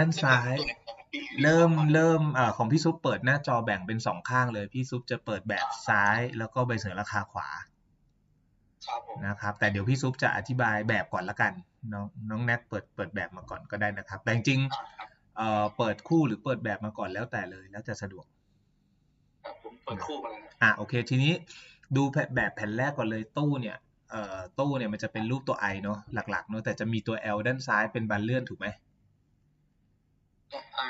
ด้านซ้าย เริ่มเริ่มเอ่อของพี่ซุปเปิดหน้าจอแบ่งเป็นสองข้างเลย พี่ซุปจะเปิดแบบซ้าย แล้วก็ใบเสนอราคาขวาครับผมนะครับ แต่เดี๋ยวพี่ซุปจะอธิบายแบบก่อนละกัน น้องน้องแนทเปิดเปิดแบบมาก่อนก็ได้นะครับ แต่จริงอ่าครับๆเอ่อเปิดคู่หรือเปิดแบบมาก่อนแล้วแต่เลยแล้วจะสะดวกครับผมเปิดคู่มาแล้วนะอะโอเค ทีนี้ดูแผ่นแบบแผ่นแรกก่อนเลยตู้เนี่ยเอ่อตู้เนี่ยมันจะเป็นรูปตัว I เนาะหลักๆเนาะแต่จะมีตัว L ด้านซ้ายเป็นบานเลื่อนถูกไหมก็ ไอ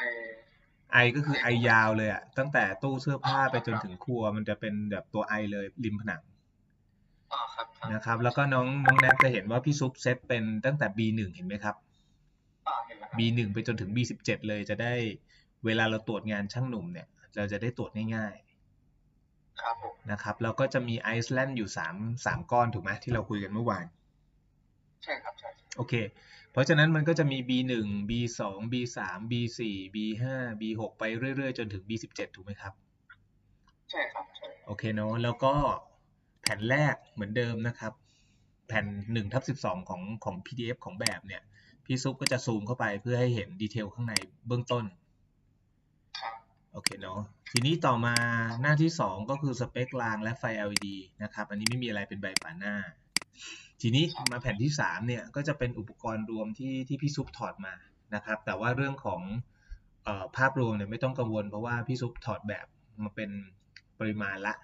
I ก็คือ I ยาวเลยอะตั้งแต่ตู้เสื้อผ้าไปจนถึงครัว มันจะเป็นแบบตัว I เลยริมผนังอ่าครับครับนะครับ แล้วก็น้องน้องแนทจะเห็นว่าพี่ซุปเซตเป็นตั้งแต่ B1 เห็นไหมครับอ่าเห็นแล้วครับ B1 ไปจนถึง B17 เลยจะได้เวลาเราตรวจงานช่างหนุ่มเนี่ย เราจะได้ตรวจง่ายครับผมๆนะครับ แล้วก็จะมีไอซ์แลนด์อยู่3 3ก้อนถูกไหมที่เราคุยกันเมื่อวาน ใช่ครับใช่ใช่โอเค เพราะฉะนั้นมันก็จะมี B1 B2 B3 B4 B5 B6 ไปเรื่อยๆ จนถึง B17 ถูกไหมครับ ใช่ครับใช่โอเคเนาะ แล้วก็แผ่นแรกเหมือนเดิมนะครับ แผ่น1ทับ12 ของของ PDF ของแบบเนี่ย พี่ซุปก็จะซูมเข้าไปเพื่อให้เห็นดีเทลข้างในเบื้องต้นครับโอเคเนาะ ทีนี้ต่อมาหน้าที่ 2 ก็คือสเปครางและไฟ LED นะครับ อันนี้ไม่มีอะไรเป็นใบฝาหน้า ทีนี้มาแผ่นที่3เนี่ยก็จะเป็นอุปกรณ์รวมที่ที่พี่ซุปถอดมานะครับ แต่ว่าเรื่องของออภาพรวมเนี่ยไม่ต้องกังวลเพราะว่าพี่ซุปถอดแบบมาเป็นปริมาณละ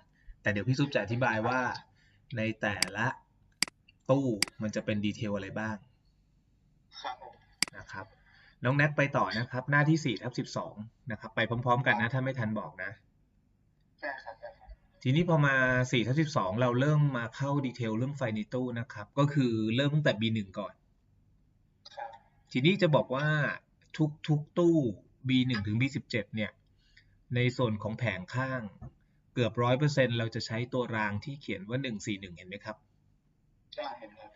แต่เดี๋ยวพี่ซุปจะอธิบายว่าในแต่ละตู้มันจะเป็นดีเทลอะไรบ้างนะครับน้องแนทไปต่อนะครับ หน้าที่4ทับ12นะครับ ไปพร้อม ๆ กันนะ ถ้าไม่ทันบอกนะ ใช่ครับใช่ครับ ทีนี้พอมา4ทับ12 เราเริ่มมาเข้าดีเทลเรื่องไฟในตู้นะครับ ก็คือเริ่มตั้งแต่ B1 ก่อนครับทีนี้จะบอกว่าทุกทุกตู้ B1 ถึง B17 เนี่ย ในส่วนของแผงข้างเกือบร้อยเปอร์เซ็นเราจะใช้ตัวรางที่เขียนว่า 141 เห็นไหมครับ ใช่เห็นครับ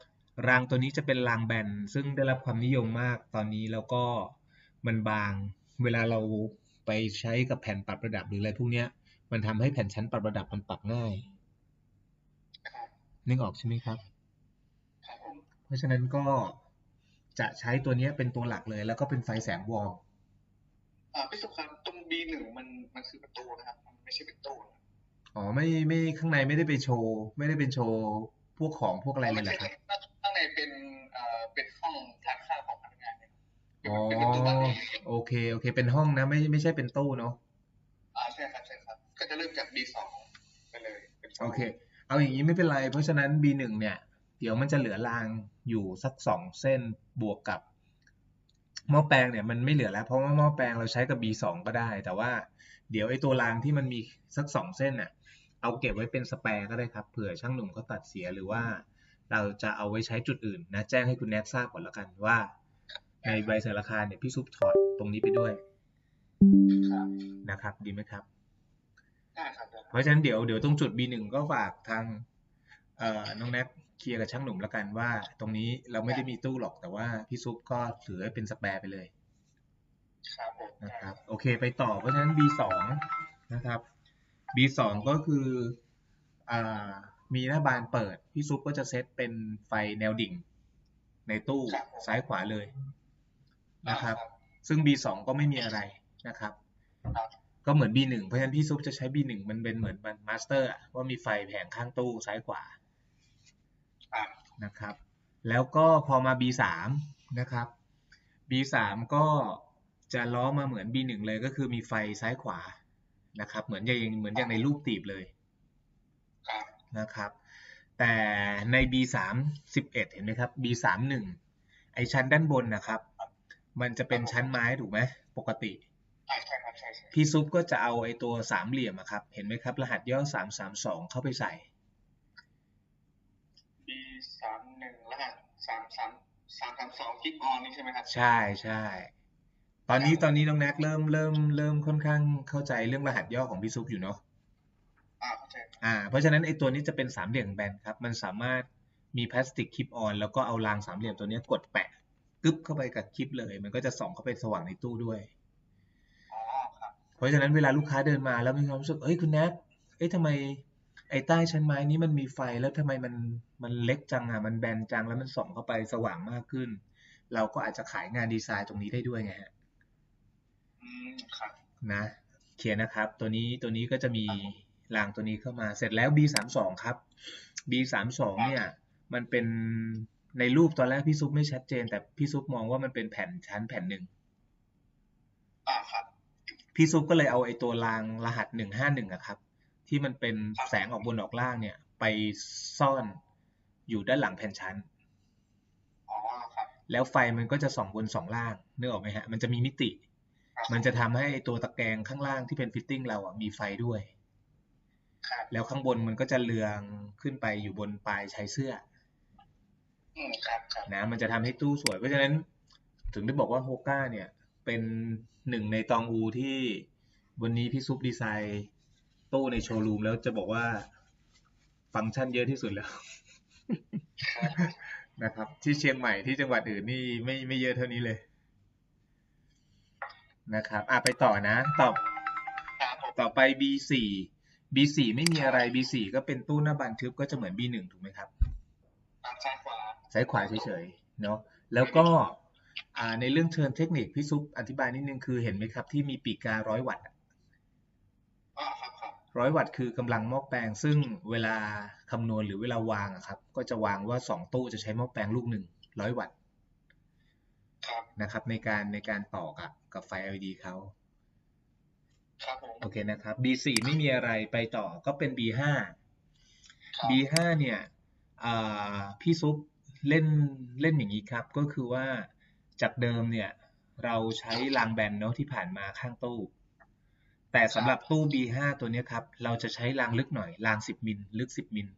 รางตัวนี้จะเป็นรางแบน ซึ่งได้รับความนิยมมากตอนนี้แล้วก็มันบาง เวลาเราไปใช้กับแผ่นปรับระดับหรืออะไรพวกเนี้ย มันทำให้แผ่นชั้นปรับระดับมันปรับง่ายครับนึกออกใช่ไหมครับครับผมเพราะฉะนั้นก็จะใช้ตัวเนี้ยเป็นตัวหลักเลย แล้วก็เป็นไฟแสงวอร์มอ่าพี่สุขครับตรง B1 มันมันคือประตูนะครับ มันไม่ใช่เป็นตู้นะอ๋อไม่ไม่ข้างในไม่ได้ไปโชว์ ไม่ได้เป็นโชว์พวกของพวกอะไรเลยไม่เหรใช่อครับข้างในเป็นเอ่อเป็นห้องทานข้าวของพนักงานเนี่ยอ๋อเป็นประตูบ้านเองโอเคโอเค เป็นห้องนะ ไม่ไม่ใช่เป็นตู้เนาะ อ่าใช่ครับใช่ครับ ก็ จะเริ่มจาก B2 ไปเลยเป็นสงโอเค เอาอย่างนี้ไม่เป็นไร เพราะฉะนั้น B1 เนี่ย เดี๋ยวมันจะเหลือรางอยู่สักสองเส้นบวกกับหม้อแปลงเนี่ยมันไม่เหลือแล้ว เพราะว่าหม้อแปลงเราใช้กับ B2 ก็ได้ แต่ว่าเดี๋ยวไอ้ตัวรางที่มันมีสักสองเส้นน่ะเอาเก็บไว้เป็นสแปร์ก็ได้ครับเผื่อช่างหนุ่มเขาตัดเสียหรือว่าเราจะเอาไว้ใช้จุดอื่นนะแจ้งให้คุณแนททราบก่อนแล้วกันว่า ในใบเสนอราคาเนี่ยพี่ซุปถอดตรงนี้ไปด้วยครับนะครับดีไหมครับได้ครับได้ครับ เพราะฉะนั้นเดี๋ยวเดี๋ยวตรงจุด B1 ก็ฝากทางเอ่อน้องแนทเคลียร์กับช่างหนุ่มแล้วกันว่า ตรงนี้เราไม่ได้มีตู้หรอกแต่ว่าพี่ซุปก็ถือให้เป็นสแปร์ไปเลยครับผมนะครับโอเคไปต่อเพราะฉะนั้น B2 นะครับ B2 ก็คืออ่ามีหน้าบานเปิด พี่ซุปก็จะเซตเป็นไฟแนวดิ่ง ในตู้ซ้ายขวาเลยนะครับ ซึ่ง B2 ก็ไม่มีอะไรนะครับครับ ก็เหมือน B1 เพราะฉะนั้นพี่ซุปจะใช้ B1 มันเป็นเหมือนมันมาสเตอร์ว่ามีไฟแผงข้างตู้ซ้ายขวาอ่านะครับ แล้วก็พอมา B3 นะครับ B3 ก็จะล้อมาเหมือน B1 เลยก็คือมีไฟซ้ายขวานะครับ เหมือนอย่างเหมือนอย่างในรูปตีบเลยครับนะครับ แต่ใน B3 11 เห็นไหมครับ B3 1ไอชั้นด้านบนนะครับ มันจะเป็นชั้นไม้ถูกไหมปกติอ่า ใช่ครับใช่ใช่พี่ซุปก็จะเอาไอตัวสามเหลี่ยมอะครับ เห็นไหมครับ รหัสย่อ332เข้าไปใส่ B สามหนึ่งรหัสสามสามสามสามสองกิ๊กออนนี่ใช่ไหมครับ ใช่ใช่ตอนนี้ตอนนี้น้องแน็กเริ่มเริ่มเริ่มค่อนข้างเข้าใจเรื่องรหัสย่อของพี่ซุปอยู่เนาะอ่าเข้าใจครับอ่า เพราะฉะนั้นไอตัวนี้จะเป็นสามเหลี่ยมแบนครับ มันสามารถมีพลาสติกคลิปออนแล้วก็เอารางสามเหลี่ยมตัวเนี้ยกดแปะกึ๊บเข้าไปกับคลิปเลย มันก็จะส่องเข้าไปสว่างในตู้ด้วยอ๋อครับ เพราะฉะนั้นเวลาลูกค้าเดินมาแล้วมีความรู้สึกเอ้ยคุณแน็กเอ้ยทำไมไอ้ใต้ชั้นไม้นี้มันมีไฟแล้วทำไมมันมันเล็กจังอะมันแบนจังแล้วมันส่องเข้าไปสว่างมากขึ้น เราก็อาจจะขายงานดีไซน์ตรงนี้ได้ด้วยไงฮะอืมครับนะเคลียร์นะครับ ตัวนี้ตัวนี้ก็จะมีรางตัวนี้เข้ามาเสร็จแล้ว B สามสองครับ B สามสองเนี่ยมันเป็นในรูปตอนแรกพี่ซุปไม่ชัดเจน แต่พี่ซุปมองว่ามันเป็นแผ่นชั้นแผ่นหนึ่งอ่าครับ พี่ซุปก็เลยเอาไอ้ตัวรางรหัสหนึ่งห้าหนึ่งอะครับ ที่มันเป็นแสงออกบนออกล่างเนี่ย ไปซ่อนอยู่ด้านหลังแผ่นชั้นอ๋อครับแล้วไฟมันก็จะส่องบนสองล่างนึกออกไหมฮะ มันจะมีมิติ มันจะทำให้ตัวตะแกรงข้างล่างที่เป็นฟิตติ้งเราอะมีไฟด้วยครับแล้วข้างบนมันก็จะเรืองขึ้นไปอยู่บนปลายชายเสื้ออืมครับครับนะมันจะทำให้ตู้สวย เพราะฉะนั้น ถึงได้บอกว่าโฮก้าเนี่ย เป็นหนึ่งในตองอูที่วันนี้พี่ซุปดีไซน์ตู้ในโชว์รูมแล้วจะบอกว่าฟังก์ชันเยอะที่สุดแล้วครับนะครับ ที่เชียงใหม่ที่จังหวัดอื่นนี่ไม่ไม่เยอะเท่านี้เลย นะครับอะไปต่อนะตอบครับผมต่อไป B4 B4 ไม่มีอะไร B4 ก็เป็นตู้หน้าบานทึบก็จะเหมือน B1 ถูกไหมครับตามซ้ายขวาซ้ายขวาเฉยๆเนาะแล้วก็อ่า ในเรื่องเชิงเทคนิคพี่ซุปอธิบายนิดนึงคือเห็นไหมครับ ที่มีปีกการ้อยวัตต์อ่าครับครับร้อยวัตต์คือกำลังหม้อแปลง ซึ่งเวลาคำนวณหรือเวลาวางอะครับ ก็จะวางว่าสองตู้จะใช้หม้อแปลงลูกหนึ่งร้อยวัตต์ครับนะครับ ในการในการต่อกับกับไฟ LED เขาครับผมโอเคนะครับ B4 ไม่มีอะไรไปต่อก็เป็น B5 ครับ B5 เนี่ยอ่าพี่ซุปเล่นเล่นอย่างนี้ครับ ก็คือว่า จากเดิมเนี่ยเราใช้รางแบนเนาะที่ผ่านมาข้างตู้ แต่สำหรับตู้ B5 ตัวเนี้ยครับ เราจะใช้รางลึกหน่อยราง 10 มิลลึก 10 มิล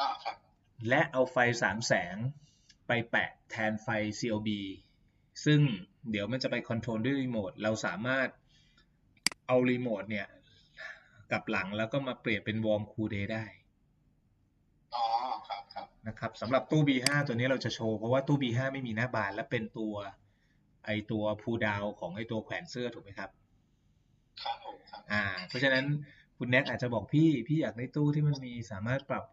อ่าครับและเอาไฟสามแสงไปแปะแทนไฟ COB ซึ่งเดี๋ยวมันจะไปคอนโทรลด้วยรีโมท เราสามารถเอารีโมทเนี่ยกลับหลังแล้วก็มาเปลี่ยนเป็นวอร์มคูลเดย์ได้อ๋อครับครับ นะครับสำหรับตู้ B5 ตัวนี้เราจะโชว์เพราะว่าตู้ B5 ไม่มีหน้าบานและเป็นตัวไอตัวพูดาวของไอตัวแขวนเสื้อถูกไหมครับครับผมครับอ่า เพราะฉะนั้นคุณแน็กอาจจะบอกพี่พี่อยากได้ตู้ที่มันมีสามารถปรับ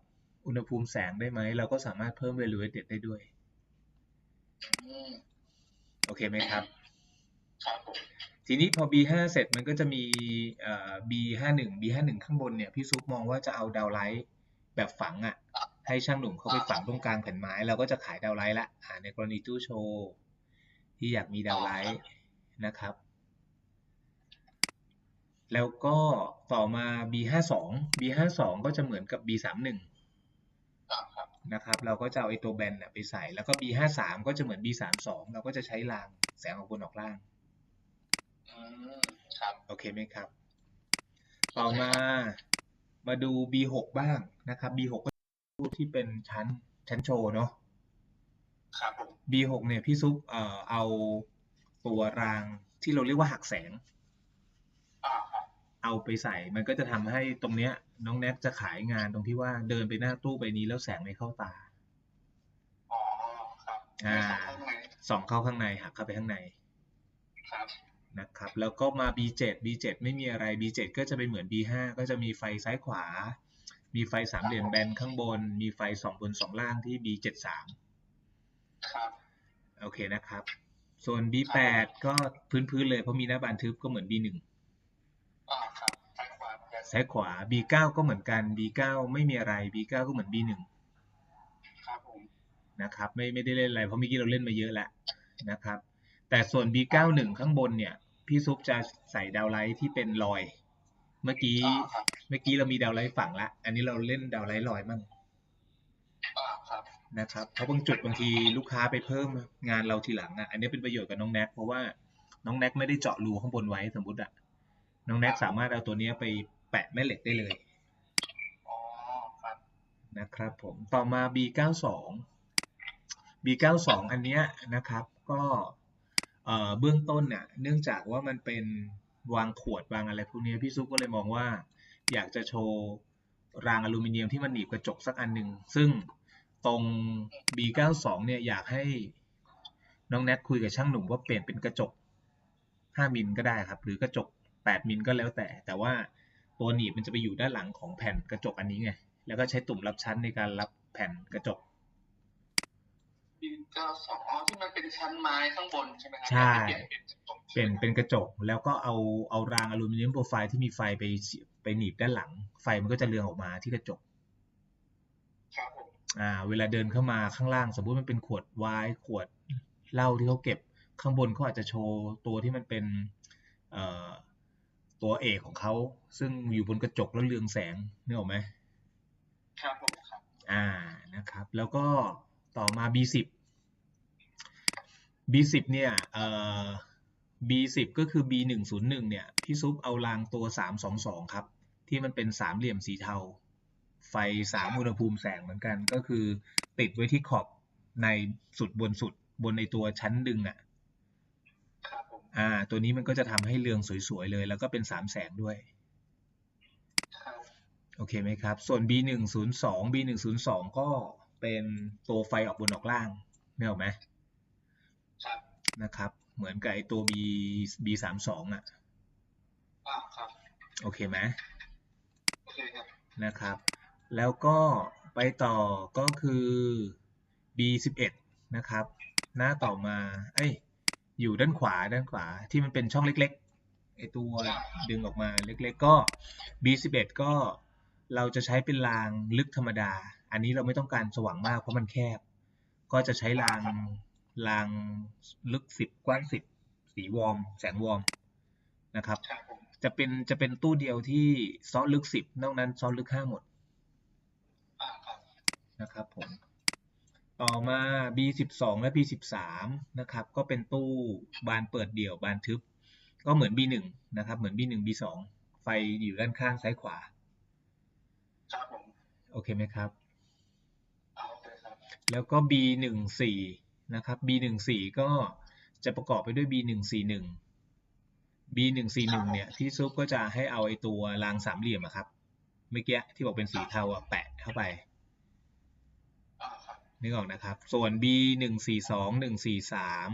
อุณหภูมิแสงได้ไหมเราก็สามารถเพิ่ม valuated ได้ด้วยอืมโอเคไหมครับ ครับผมทีนี้พอ B5 เสร็จมันก็จะมีเอ่อ B51 B51 ข้างบนเนี่ยพี่ซุปมองว่าจะเอาดาวไลท์แบบฝังอะ ให้ช่างหนุ่มเขาไปฝังตรงกลางแผ่นไม้เราก็จะขายดาวไลท์ละอ่าในกรณีตู้โชว์ที่อยากมีดาวไลท์นะครับ แล้วก็ต่อมา B52 B52 ก็จะเหมือนกับ B31 อ่าครับนะครับเราก็จะเอาไอ้ตัวแบนน่ะไปใส่แล้วก็ B53 ก็จะเหมือน B32 เราก็จะใช้รางแสงออกบนออกล่างอืมครับโอเคไหมครับ ต่อมามาดู B6 บ้างนะครับ B6 ก็รู ปที่เป็นชั้นชั้นโชว์เนาะครับผม B6 เนี่ยพี่ซุปเอ่อเอาตัวรางที่เราเรียกว่าหักแสง อ่าครับเอาไปใส่มันก็จะทำให้ตรงเนี้ย น้องแน็กจะขายงานตรงที่ว่าเดินไปหน้าตู้ใบนี้แล้วแสงไม่เข้าตา อ๋อครับอ่าข้างในส่องเข้าข้างในหักเข้าไปข้างใน ครับ นะครับแล้วก็มา B7 B7 ไม่มีอะไร B7 ก็จะเป็นเหมือน B5 ก็จะมีไฟซ้ายขวา มีไฟสามเหลี่ยมแบนข้างบน มีไฟสองบนสองล่างที่ B73 ครับโอเคนะครับ ส่วน B8 ก็พื้นๆเลยเพราะมีหน้าบานทึบก็เหมือน B1 อ่าครับซ้ายขวาเหมือนกันซ้ายขวา B9 ก็เหมือนกัน B9 ไม่มีอะไร B9 ก็เหมือน B1 ครับผมนะครับไม่ไม่ได้เล่นอะไรเพราะเมื่อกี้เราเล่นมาเยอะแล้วนะครับ แต่ส่วน B91 ข้างบนเนี่ยพี่ซุปจะใส่ดาวไลท์ที่เป็นรอย เมื่อกี้อ่าครับ เมื่อกี้เรามีดาวไลท์ฝั่งละ อันนี้เราเล่นดาวไลท์ลอยมั่งอ่าครับนะครับ เพราะบางจุดบางทีลูกค้าไปเพิ่มงานเราทีหลังอะ อันนี้เป็นประโยชน์กับน้องแน็กเพราะว่าน้องแน็กไม่ได้เจาะรูข้างบนไว้สมมติอะ น้องแน็กสามารถเอาตัวเนี้ยไปแปะแม่เหล็กได้เลยอ๋อครับนะครับผม ต่อมา B92 B92 อันเนี้ยนะครับ ก็เอ่อเบื้องต้นเนี่ยเนื่องจากว่ามันเป็นวางขวดวางอะไรพวกเนี้ยพี่ซุปก็เลยมองว่า อยากจะโชว์รางอลูมิเนียมที่มันหนีบกระจกสักอันหนึ่งซึ่งตรง B92 เนี่ยอยากให้น้องแนทคุยกับช่างหนุ่มว่าเปลี่ยนเป็นกระจก 5 มิลก็ได้ครับ หรือกระจก 8 มิลก็แล้วแต่ แต่ว่าตัวหนีบมันจะไปอยู่ด้านหลังของแผ่นกระจกอันนี้ไง แล้วก็ใช้ตุ่มรับชั้นในการรับแผ่นกระจกปีเก้าสองอ๋อที่มันเป็นชั้นไม้ข้างบนใช่ไหมครัใช่ที่เปลี่ยนเป็นตรงเเป็นเป็นกระจกแล้วก็เอาเอารางอลูมิเนียมโปรไฟล์ที่มีไฟไปเสียบ ไปหนีบด้านหลัง ไฟมันก็จะเรืองออกมาที่กระจกครับผมอ่า เวลาเดินเข้ามาข้างล่าง สมมุติมันเป็นขวดไวน์ขวดเหล้าที่เขาเก็บข้างบนเขาอาจจะโชว์ตัวที่มันเป็นเอ่อตัวเอกของเขาซึ่งอยู่บนกระจกแล้วเรืองแสงนึกออกไหมครับผมครับอ่านะครับ แล้วก็ต่อมา B10 B10 เนี่ยเอ่อ B10 ก็คือ B101 เนี่ยพี่ซุปเอารางตัว 322 ครับ ที่มันเป็นสามเหลี่ยมสีเทา ไฟสามอุณหภูมิแสงเหมือนกัน ก็คือ ติดไว้ที่ขอบในสุดบนสุดบนในตัวชั้นดึงอะครับผมอ่า ตัวนี้มันก็จะทำให้เรืองสวยๆเลย แล้วก็เป็นสามแสงด้วยครับโอเคไหมครับ ส่วน B102 B102 ก็เป็นตัวไฟออกบนออกล่างเนี่ยหรอกไหมครับนะครับ เหมือนกับไอตัว B B32 อะอ่าครับ โอเคไหมโอเคครับ นะครับ แล้วก็ไปต่อก็คือ B11 นะครับ หน้าต่อมา เอ้ย อยู่ด้านขวาด้านขวาที่มันเป็นช่องเล็กๆไอตัวดึงออกมาเล็กๆก็ B11 ก็เราจะใช้เป็นรางลึกธรรมดา อันนี้เราไม่ต้องการสว่างมากเพราะมันแคบ ก็จะใช้รางรางลึก 10 กว้าง 10 สีวอร์มแสงวอร์มนะครับ จะเป็นจะเป็นตู้เดียวที่ซอสลึก10นอกนั้นซอสลึก5หมดอ่าครับนะครับผมต่อมา B12 และ B13 นะครับ ก็เป็นตู้บานเปิดเดี่ยวบานทึบ ก็เหมือน B1 นะครับ เหมือน B1 B2 ไฟอยู่ด้านข้างซ้ายขวา ครับผม โอเคไหมครับอ่าโอเคครับแล้วก็ B14 นะครับ B14 ก็จะประกอบไปด้วย B141 B141 เนี่ยที่ซุปก็จะให้เอาไอ้ตัวรางสามเหลี่ยมอะครับเมื่อกี้ที่บอกเป็นสีเทาอะแปะเข้าไปอ่าครับนึกออกนะครับ ส่วน B หนึ่งสี่สองหนึ่งสี่สาม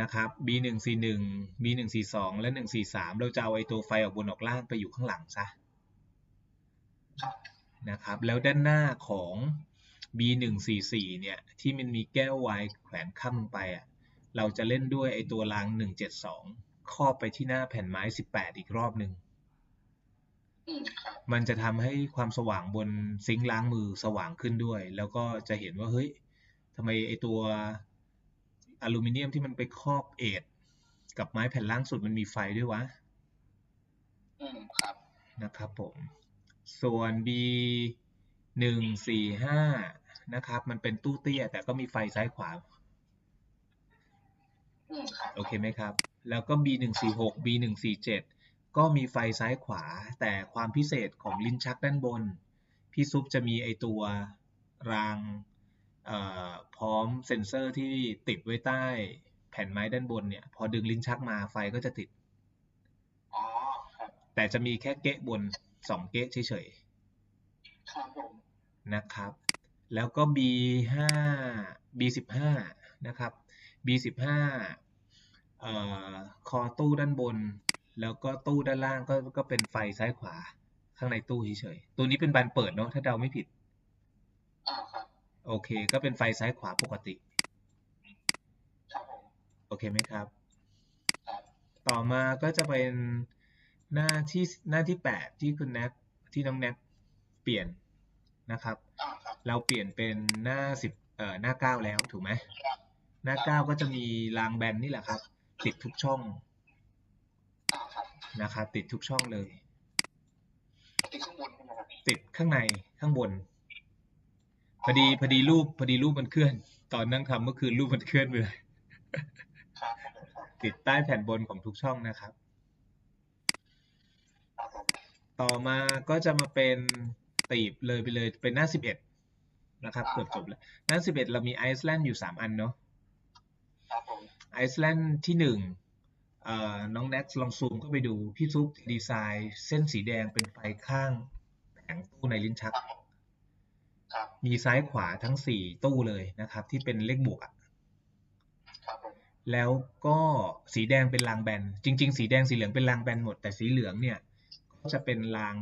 นะครับ B หนึ่งสี่หนึ่ง B หนึ่งสี่สองและหนึ่งสี่สามเราจะเอาไอ้ตัวไฟออกบนออกล่างไปอยู่ข้างหลังซะครับนะครับ แล้วด้านหน้าของ B หนึ่งสี่สี่เนี่ยที่มันมีแก้วไวน์แขวนข้ามลงไปอะเราจะเล่นด้วยไอ้ตัวรางหนึ่งเจ็ดสอง ครอบไปที่หน้าแผ่นไม้สิบแปดอีกรอบหนึ่งอืมครับมันจะทำให้ความสว่างบนซิงค์ล้างมือสว่างขึ้นด้วย แล้วก็จะเห็นว่าเฮ้ยทำไมไอตัวอลูมิเนียมที่มันไปครอบเอทกับไม้แผ่นล่างสุดมันมีไฟด้วยวะ อืมครับ นะครับผม ส่วน B หนึ่งสี่ห้านะครับ มันเป็นตู้เตี้ย แต่ก็มีไฟซ้ายขวา อืมครับ โอเคไหมครับ แล้วก็ B หนึ่งสี่หก B หนึ่งสี่เจ็ดก็มีไฟซ้ายขวา แต่ความพิเศษของลิ้นชักด้านบน พี่ซุปจะมีไอตัวรางเอ่อพร้อมเซ็นเซอร์ที่ติดไว้ใต้แผ่นไม้ด้านบนเนี่ย พอดึงลิ้นชักมาไฟก็จะติดอ๋อครับแต่จะมีแค่เก๊ะบนสองเก๊ะเฉยครับผมๆนะครับ แล้วก็ B ห้า B สิบห้านะครับ B สิบห้าเอ่อ คอตู้ด้านบน แล้วก็ตู้ด้านล่างก็ก็เป็นไฟซ้ายขวา ข้างในตู้เฉยๆตัวนี้เป็นบานเปิดเนาะถ้าเดาไม่ผิดอ่าครับโอเค ก็เป็นไฟซ้ายขวาปกติครับผมโอเคไหมครับ ครับต่อมาก็จะเป็นหน้าที่หน้าที่แปดที่คุณแนทที่น้องแนทเปลี่ยนนะครับ อ่าครับเราเปลี่ยนเป็นหน้าสิบเอ่อหน้าเก้าแล้วถูกไหมหน้าเก้าก็จะมีรางแบนนี่แหละครับ ติดทุกช่องนะครับติดทุกช่องเลย ติดข้างบนใช่ไหมครับติดข้างในข้างบนพอดีพอดีรูปพอดีรูปมันเคลื่อน ตอนนั่งทำเมื่อคืนรูปมันเคลื่อนไปเลยติดใต้แผ่นบนของทุกช่องนะครับ ต่อมาก็จะมาเป็นตีบเลยไปเลยเป็นหน้าสิบเอ็ดนะครับเกือบจบแล้วหน้าสิบเอ็ดเรามีไอซ์แลนด์อยู่สามอันเนาะ ไอซ์แลนด์ที่หนึ่งเอ่อน้องแน็กลองซูมเข้าไปดู พี่ซุปดีไซน์เส้นสีแดงเป็นไฟข้างแผงตู้ในลิ้นชักครับมีซ้ายขวาทั้งสี่ตู้เลยนะครับ ที่เป็นเลขบวกอะครับผมแล้วก็สีแดงเป็นรางแบน จริง ๆ สีแดงสีเหลืองเป็นรางแบนหมด แต่สีเหลืองเนี่ย ก็จะเป็นราง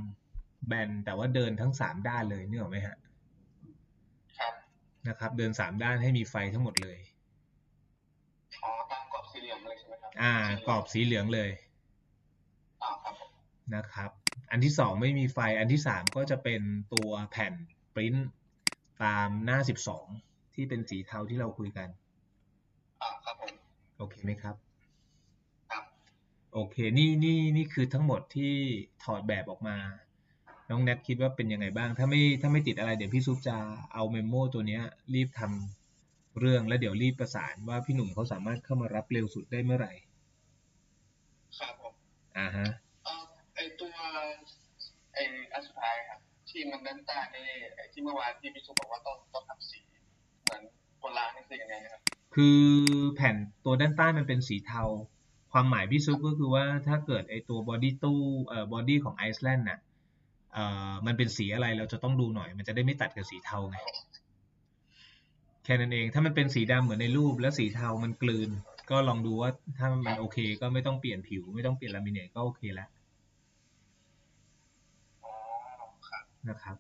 แบนแต่ว่าเดินทั้งสามด้านเลยนึกออกไหมฮะครับนะครับ เดินสามด้านให้มีไฟทั้งหมดเลย อ๋อตามกรอบสี่เหลี่ยมเลยใช่ไหมครับอ่ากรอบสีเหลืองเลยอ่าครับผมนะครับ อันที่สองไม่มีไฟอันที่สามก็จะเป็นตัวแผ่นปริ้นตามหน้าสิบสองที่เป็นสีเทาที่เราคุยกันอ่าครับผมโอเคไหมครับครับโอเคนี่นี่นี่คือทั้งหมดที่ถอดแบบออกมาน้องแนทคิดว่าเป็นยังไงบ้าง ถ้าไม่ถ้าไม่ติดอะไรเดี๋ยวพี่ซุปจะเอาเมมโมตัวเนี้ยรีบทำ เรื่องแล้วเดี๋ยวรีบประสานว่าพี่หนุ่มเขาสามารถเข้ามารับเร็วสุดได้เมื่อไหร่ ครับผมอ่าฮะเอ่อไอตัวไออันสุดท้ายครับ ที่มันด้านใต้นี่ไอที่เมื่อวานที่พี่สุบอกว่าต้องต้องทำสี เหมือนคนล้างนี่คือยังไงนะครับ คือแผ่นตัวด้านใต้มันเป็นสีเทา ความหมายพี่ซุปก็คือว่าถ้าเกิดไอตัวบอดี้ตู้เอ่อบอดี้ของไอซ์แลนด์น่ะเอ่อมันเป็นสีอะไรเราจะต้องดูหน่อย มันจะได้ไม่ตัดกับสีเทาไง แค่นั้นเอง ถ้ามันเป็นสีดำเหมือนในรูป แล้วสีเทามันกลืน ก็ลองดูว่าถ้ามันโอเค ก็ไม่ต้องเปลี่ยนผิว ไม่ต้องเปลี่ยนลามิเนตก็โอเคแล้วอ๋อครับนะครับ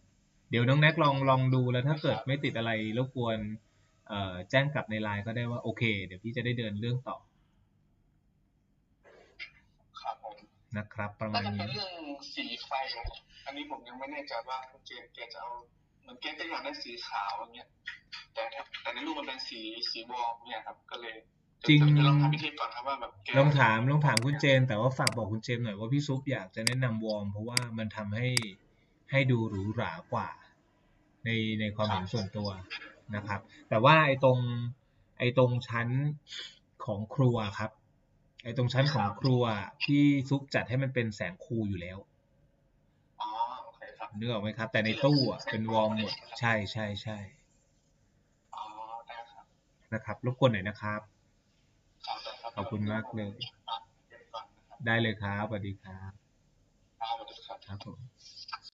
เดี๋ยวน้องแน็กลองลองดูแล้วถ้าเกิดไม่ติดอะไรรบกวนเอ่อแจ้งกลับในไลน์ก็ได้ว่าโอเค เดี๋ยวพี่จะได้เดินเรื่องต่อครับผมนะครับ ประถ้ามาณจะเป็นนี้เรื่องสีไฟอะอันนี้ผมยังไม่แน่ใจว่าคุณเจนแกจะเอา เหมือนแกจะอยากได้สีขาวอย่างเงี้ยแต่ถ้าแต่ในรูปมันเป็นสีสีวอร์มเนี่ยครับ ก็เลยจริงเดี๋ยวลองทำพิธีก่อนครับว่าแบบแกลองถามลองถามคุณเจน แต่ว่าฝากบอกคุณเจมส์หน่อยว่าพี่ซุปอยากจะแนะนำวอร์มเพราะว่ามันทำให้ให้ดูหรูหรากว่า ในในความเห็นส่วนตัวนะครับ แต่ว่าไอ้ตรงไอ้ตรงชั้นของครัวครับ ไอ้ตรงชั้นของครัวพี่ซุปจัดให้มันเป็นแสงคูลอยู่แล้ว อ๋อโอเคครับ นึกออกไหมครับ แต่ในตู้อะเป็นวอร์มหมด ใช่ใช่ใช่อ๋อได้ครับนะครับรบกวนหน่อยนะครับ ครับได้ครับขอบคุณมากเลยอะเดี๋ยวก่อนนะครับได้เลยครับสวัสดีครับครับสวัสดีครับ ครับผม